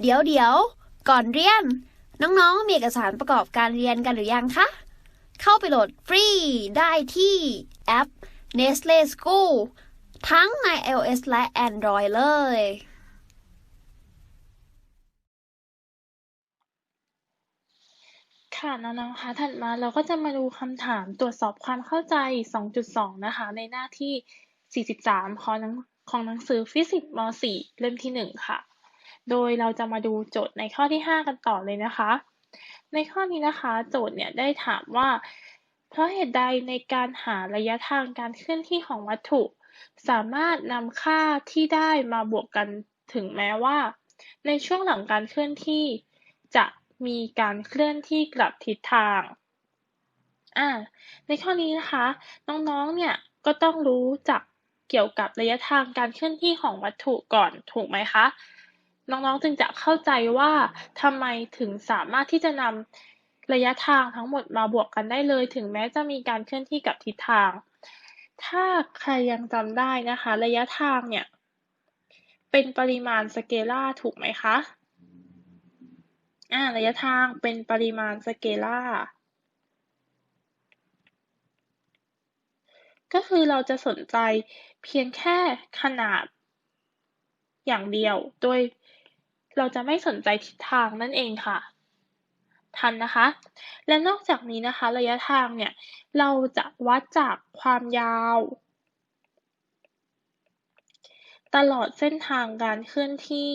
เดี๋ยวเดี๋ยวก่อนเรียน น้องๆ มีเอกสารประกอบการเรียนกันหรือยังคะ เข้าไปโหลดฟรีได้ที่แอป Nestle School ทั้งใน iOS และ Android เลย ค่ะน้องๆคะถัดมาเราก็จะมาดูคำถามตรวจสอบความเข้าใจ 2.2 นะคะ ในหน้าที่ 43 ของหนังของหนังสือฟิสิกส์ม .4 เล่มที่ 1 ค่ะ โดยเราจะมาดูโจทย์ในข้อที่ 5 กันต่อเลยนะคะ ในข้อนี้นะคะ โจทย์เนี่ยได้ถามว่า เพราะเหตุใดในการหาระยะทางการเคลื่อนที่ของวัตถุ สามารถนำค่าที่ได้มาบวกกันถึงแม้ว่า ในช่วงหลังการเคลื่อนที่จะมีการเคลื่อนที่กลับทิศทางอ่าในข้อนี้นะคะ น้องๆ เนี่ยก็ต้องรู้จักเกี่ยวกับระยะทางการเคลื่อนที่ของวัตถุก่อนถูกไหมคะ น้องๆจึงจะเข้าใจว่าทำไมถึงสามารถที่จะนำระยะทางทั้งหมดมาบวกกันได้เลย ถึงแม้จะมีการเคลื่อนที่กับทิศทาง ถ้าใครยังจำได้นะคะ ระยะทางเนี่ย เป็นปริมาณสเกลาร์ถูกไหมคะอ่าระยะทางเป็นปริมาณสเกลาร์ก็คือเราจะสนใจเพียงแค่ขนาดอย่างเดียว โดย เราจะไม่สนใจทิศทางนั่นเองค่ะ ทันนะคะ และนอกจากนี้นะคะ ระยะทางเนี่ย เราจะวัดจากความยาว ตลอดเส้นทางการเคลื่อนที่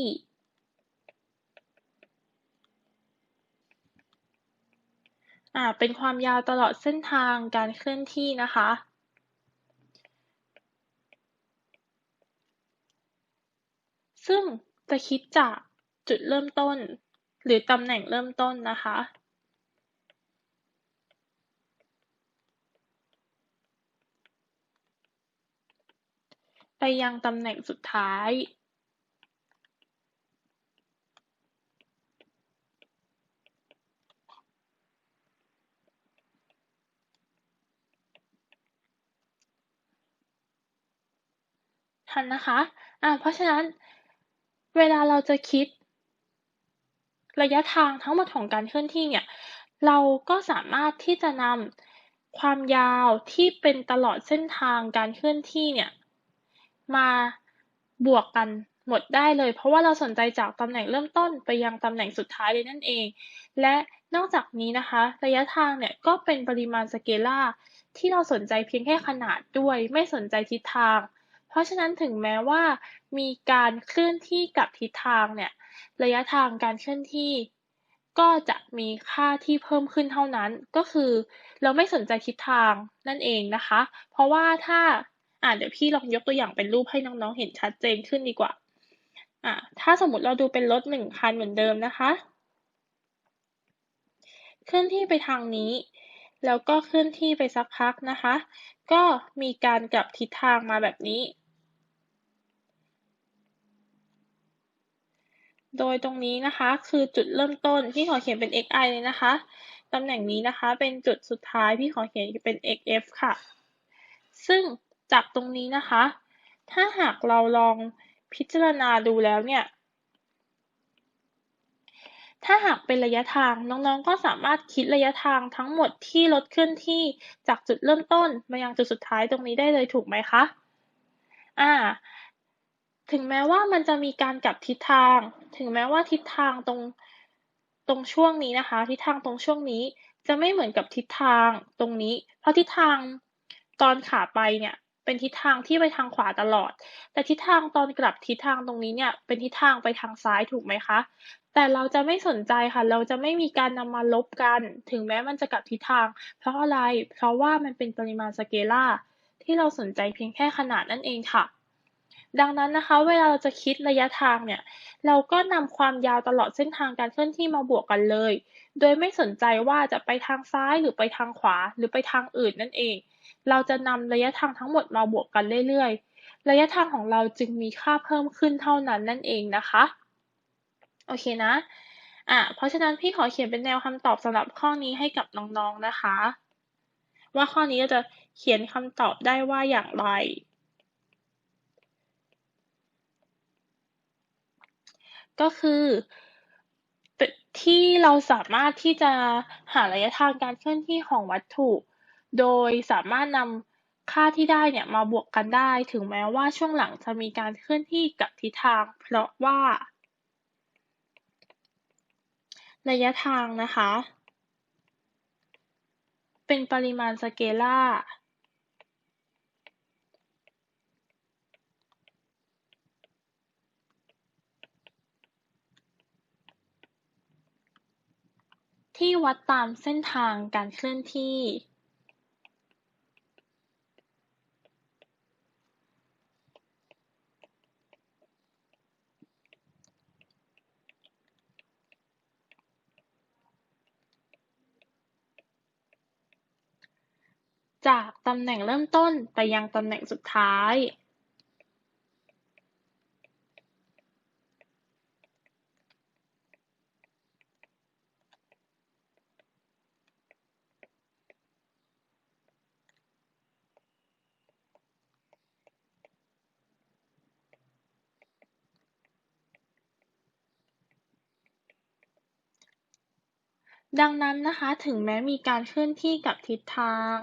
อ่าเป็นความยาวตลอดเส้นทางการเคลื่อนที่นะคะ ซึ่งจะคิดจาก จุดเริ่มต้น หรือตำแหน่งเริ่มต้นนะคะไปยังตำแหน่งสุดท้าย ทันนะคะ อ่าเพราะฉะนั้นเวลาเราจะคิด ระยะทางทั้งหมดของการเคลื่อนที่เนี่ย เราก็สามารถที่จะนำความยาวที่เป็นตลอดเส้นทางการเคลื่อนที่เนี่ย มาบวกกันหมดได้เลย เพราะว่าเราสนใจจากตำแหน่งเริ่มต้นไปยังตำแหน่งสุดท้ายเลยนั่นเอง และนอกจากนี้นะคะ ระยะทางเนี่ยก็เป็นปริมาณสเกลาที่เราสนใจเพียงแค่ขนาดด้วย ไม่สนใจทิศทาง เพราะฉะนั้นถึงแม้ว่ามีการเคลื่อนที่กับทิศทางเนี่ย ระยะทางการเคลื่อนที่ ก็จะมีค่าที่เพิ่มขึ้นเท่านั้น ก็คือเราไม่สนใจทิศทางนั่นเองนะคะ เพราะว่าถ้าอ่าเดี๋ยวพี่ลองยกตัวอย่างเป็นรูปให้น้องๆเห็นชัดเจนขึ้นดีกว่าอ่าถ้าสมมติเราดูเป็นรถหนึ่งคันเหมือนเดิมนะคะ เคลื่อนที่ไปทางนี้ แล้วก็เคลื่อนที่ไปสักพักนะคะ ก็มีการกลับทิศทางมาแบบนี้ โดยตรงนี้นะคะคือจุดเริ่มต้นพี่ขอเขียนเป็น xi เลยนะคะตำแหน่งนี้นะคะ เป็นจุดสุดท้ายพี่ขอเขียนเป็น xf ค่ะ ซึ่งจากตรงนี้นะคะ ถ้าหากเราลองพิจารณาดูแล้วเนี่ย ถ้าหากเป็นระยะทางน้องๆ ก็สามารถคิดระยะทางทั้งหมดที่รถเคลื่อนที่จากจุดเริ่มต้นมายังจุดสุดท้ายตรงนี้ได้เลยถูกไหมคะ อ่า ถึงแม้ว่ามันจะมีการกลับทิศทาง ถึงแม้ว่าทิศทางตรงตรงช่วงนี้นะคะ ทิศทางตรงช่วงนี้จะไม่เหมือนกับทิศทางตรงนี้ เพราะทิศทางตอนขาไปเนี่ยเป็นทิศทางที่ไปทางขวาตลอด แต่ทิศทางตอนกลับทิศทางตรงนี้เนี่ยเป็นทิศทางไปทางซ้ายถูกไหมคะ แต่เราจะไม่สนใจค่ะ เราจะไม่มีการนำมาลบกัน ถึงแม้มันจะกลับทิศทาง เพราะอะไร เพราะว่ามันเป็นปริมาณสเกลาที่เราสนใจเพียงแค่ขนาดนั่นเองค่ะ ดังนั้นนะคะ เวลาเราจะคิดระยะทางเนี่ย เราก็นำความยาวตลอดเส้นทางการเคลื่อนที่มาบวกกันเลย โดยไม่สนใจว่าจะไปทางซ้ายหรือไปทางขวาหรือไปทางอื่นนั่นเอง เราจะนำระยะทางทั้งหมดมาบวกกันเรื่อยๆ ระยะทางของเราจึงมีค่าเพิ่มขึ้นเท่านั้นนั่นเองนะคะ โอเคนะ อะ เพราะฉะนั้นพี่ขอเขียนเป็นแนวคำตอบสำหรับข้อนี้ให้กับน้องๆนะคะ ว่าข้อนี้จะเขียนคำตอบได้ว่าอย่างไร ก็คือที่เราสามารถที่จะหาระยะทางการเคลื่อนที่ของวัตถุ โดยสามารถนำค่าที่ได้เนี่ยมาบวกกันได้ ถึงแม้ว่าช่วงหลังจะมีการเคลื่อนที่กับทิศทาง เพราะว่า ระยะทางนะคะ เป็นปริมาณสเกลาร์ ที่วัดตามเส้นทางการเคลื่อนที่จากตำแหน่งเริ่มต้นไปยังตำแหน่งสุดท้าย ดังนั้นนะคะ ถึงแม้มีการเคลื่อนที่กับทิศทาง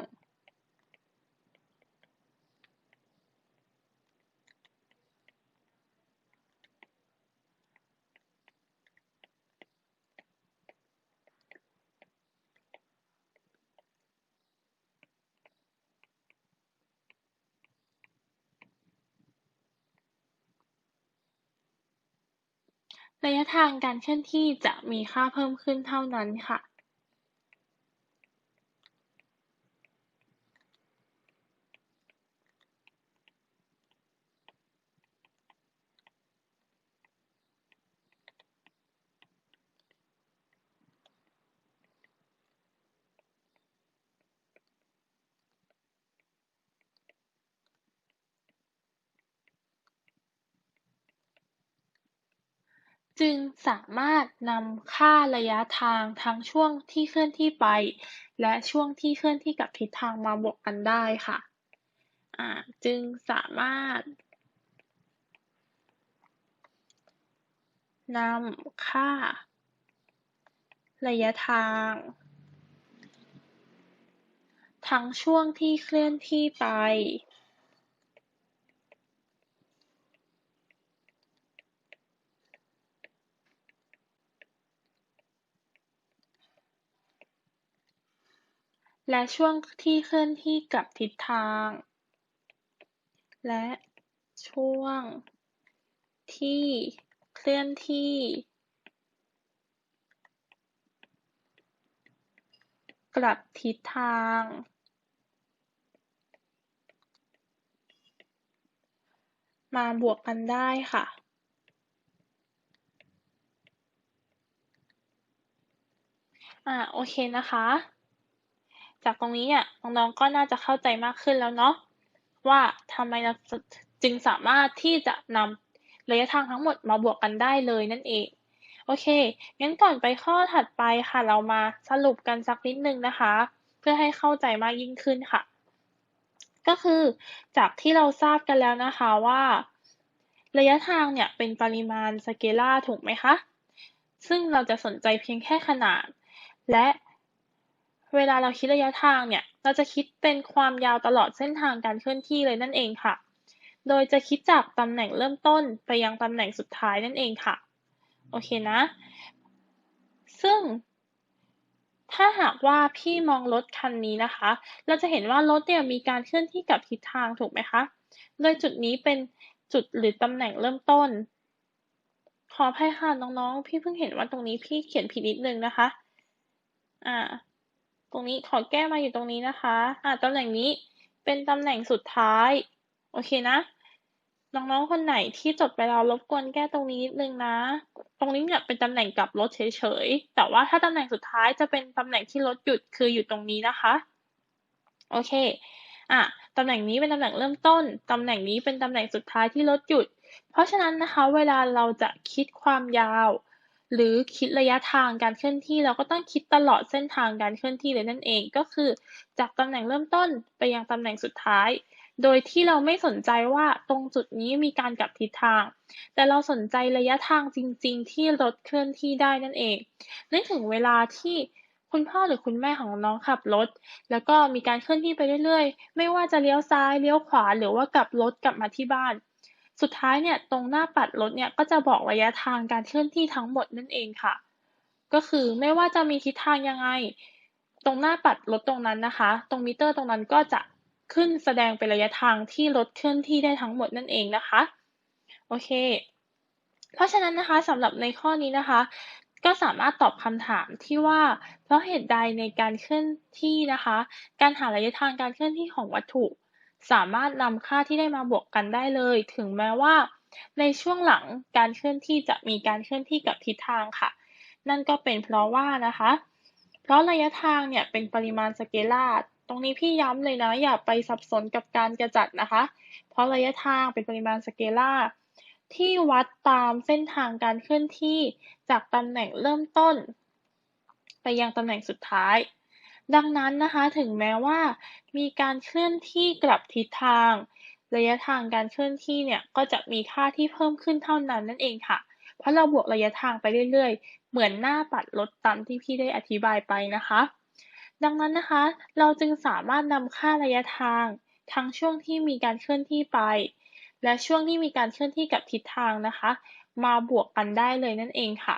ระยะทางการเคลื่อนที่จะมีค่าเพิ่มขึ้นเท่านั้นค่ะ จึงสามารถนำค่าระยะทางทั้งช่วงที่เคลื่อนที่ไป และช่วงที่เคลื่อนที่กับทิศทางมาบวกกันได้ค่ะ จึงสามารถนำค่า ระยะทาง ทั้งช่วงที่เคลื่อนที่ไป และช่วงที่เคลื่อนที่กับทิศทาง และช่วงที่เคลื่อนที่กลับทิศทาง มาบวกกันได้ค่ะ อ่าโอเคนะคะ จากตรงนี้อะน้องๆก็น่าจะเข้าใจมากขึ้นแล้วเนาะว่าทำไมเราจึงสามารถที่จะนำระยะทางทั้งหมดมาบวกกันได้เลยนั่นเอง โอเค งั้นก่อนไปข้อถัดไปค่ะ เรามาสรุปกันสักนิดนึงนะคะ เพื่อให้เข้าใจมากยิ่งขึ้นค่ะ ก็คือจากที่เราทราบกันแล้วนะคะว่า ระยะทางเนี่ยเป็นปริมาณสเกลาร์ถูกไหมคะ ซึ่งเราจะสนใจเพียงแค่ขนาด และ เวลาเราคิดระยะทางเนี่ย เราจะคิดเป็นความยาวตลอดเส้นทางการเคลื่อนที่เลยนั่นเองค่ะ โดยจะคิดจากตำแหน่งเริ่มต้นไปยังตำแหน่งสุดท้ายนั่นเองค่ะ โอเคนะ ซึ่ง ถ้าหากว่าพี่มองรถคันนี้นะคะ เราจะเห็นว่ารถเนี่ยมีการเคลื่อนที่กับทิศทางถูกไหมคะ โดยจุดนี้เป็นจุดหรือตำแหน่งเริ่มต้น ขออภัยค่ะน้องๆ พี่เพิ่งเห็นว่าตรงนี้พี่เขียนผิดนิดนึงนะคะ อ่า ตรงนี้ขอแก้มาอยู่ตรงนี้นะคะ อ่าตำแหน่งนี้เป็นตำแหน่งสุดท้าย โอเคนะ น้องๆ คนไหนที่จดไปแล้วรบกวนแก้ตรงนี้นิดนึงนะ ตรงนี้เนี่ยเป็นตำแหน่งกลับรถเฉยๆ แต่ว่าถ้าตำแหน่งสุดท้ายจะเป็นตำแหน่งที่รถหยุดคืออยู่ตรงนี้นะคะ โอเค อะตำแหน่งนี้เป็นตำแหน่งเริ่มต้น ตำแหน่งนี้เป็นตำแหน่งสุดท้ายที่รถหยุด เพราะฉะนั้นนะคะ เวลาเราจะคิดความยาว หรือคิดระยะทางการเคลื่อนที่ เราก็ต้องคิดตลอดเส้นทางการเคลื่อนที่เลยนั่นเอง ก็คือจากตำแหน่งเริ่มต้นไปยังตำแหน่งสุดท้าย โดยที่เราไม่สนใจว่าตรงจุดนี้มีการกลับทิศทาง แต่เราสนใจระยะทางจริง ๆ ที่รถเคลื่อนที่ได้นั่นเอง นึกถึงเวลาที่คุณพ่อหรือคุณแม่ของน้องขับรถ แล้วก็มีการเคลื่อนที่ไปเรื่อยๆ ไม่ว่าจะเลี้ยวซ้ายเลี้ยวขวา หรือว่ากลับรถกลับมาที่บ้าน สุดท้ายเนี่ยตรงหน้าปัดรถเนี่ยก็จะบอกระยะทางการเคลื่อนที่ทั้งหมดนั่นเองค่ะ ก็คือไม่ว่าจะมีทิศทางยังไง ตรงหน้าปัดรถตรงนั้นนะคะ ตรงมิเตอร์ตรงนั้นก็จะขึ้นแสดงเป็นระยะทางที่รถเคลื่อนที่ได้ทั้งหมดนั่นเองนะคะโอเค เพราะฉะนั้นนะคะสำหรับในข้อนี้นะคะ ก็สามารถตอบคำถามที่ว่า เพราะเหตุใดในการเคลื่อนที่นะคะ การหาระยะทางการเคลื่อนที่ของวัตถุ สามารถนำค่าที่ได้มาบวกกันได้เลย ถึงแม้ว่า ในช่วงหลังการเคลื่อนที่จะมีการเคลื่อนที่กับทิศทางค่ะ นั่นก็เป็นเพราะว่านะคะ เพราะระยะทางเนี่ยเป็นปริมาณสเกลาร์ตรงนี้พี่ย้ำเลยนะ อย่าไปสับสนกับการกระจัดนะคะ เพราะระยะทางเป็นปริมาณสเกลาร์ที่วัดตามเส้นทางการเคลื่อนที่จากตำแหน่งเริ่มต้น ไปยังตำแหน่งสุดท้าย ดังนั้นนะคะ ถึงแม้ว่ามีการเคลื่อนที่กลับทิศทาง ระยะทางการเคลื่อนที่เนี่ยก็จะมีค่าที่เพิ่มขึ้นเท่านั้นนั่นเองค่ะ เพราะเราบวกระยะทางไปเรื่อยๆ เหมือนหน้าปัดรถตามที่พี่ได้อธิบายไปนะคะ ดังนั้นนะคะ เราจึงสามารถนำค่าระยะทางทั้งช่วงที่มีการเคลื่อนที่ไป และช่วงที่มีการเคลื่อนที่กับทิศทางนะคะ มาบวกกันได้เลยนั่นเองค่ะ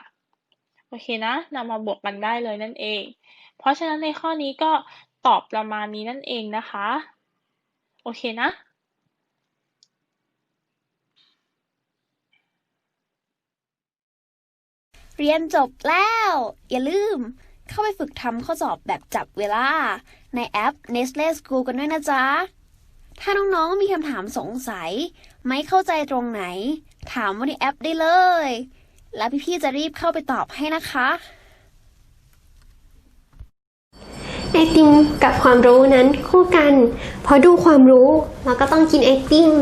โอเคนะนำมาบวกกันได้เลยนั่นเอง เพราะฉะนั้นในข้อนี้ก็ตอบประมาณนี้นั่นเองนะคะ โอเคนะเรียนจบแล้ว อย่าลืม เข้าไปฝึกทำข้อสอบแบบจับเวลา ในแอป Nestle School กันด้วยนะจ๊ะ ถ้าน้องๆมีคำถามสงสัย ไม่เข้าใจตรงไหน ถามว่าในแอปได้เลย แล้วพี่ๆจะรีบเข้าไปตอบให้นะคะไอติมกับความรู้นั้นคู่กันเพราะดูความรู้เราก็ต้องกินไอติม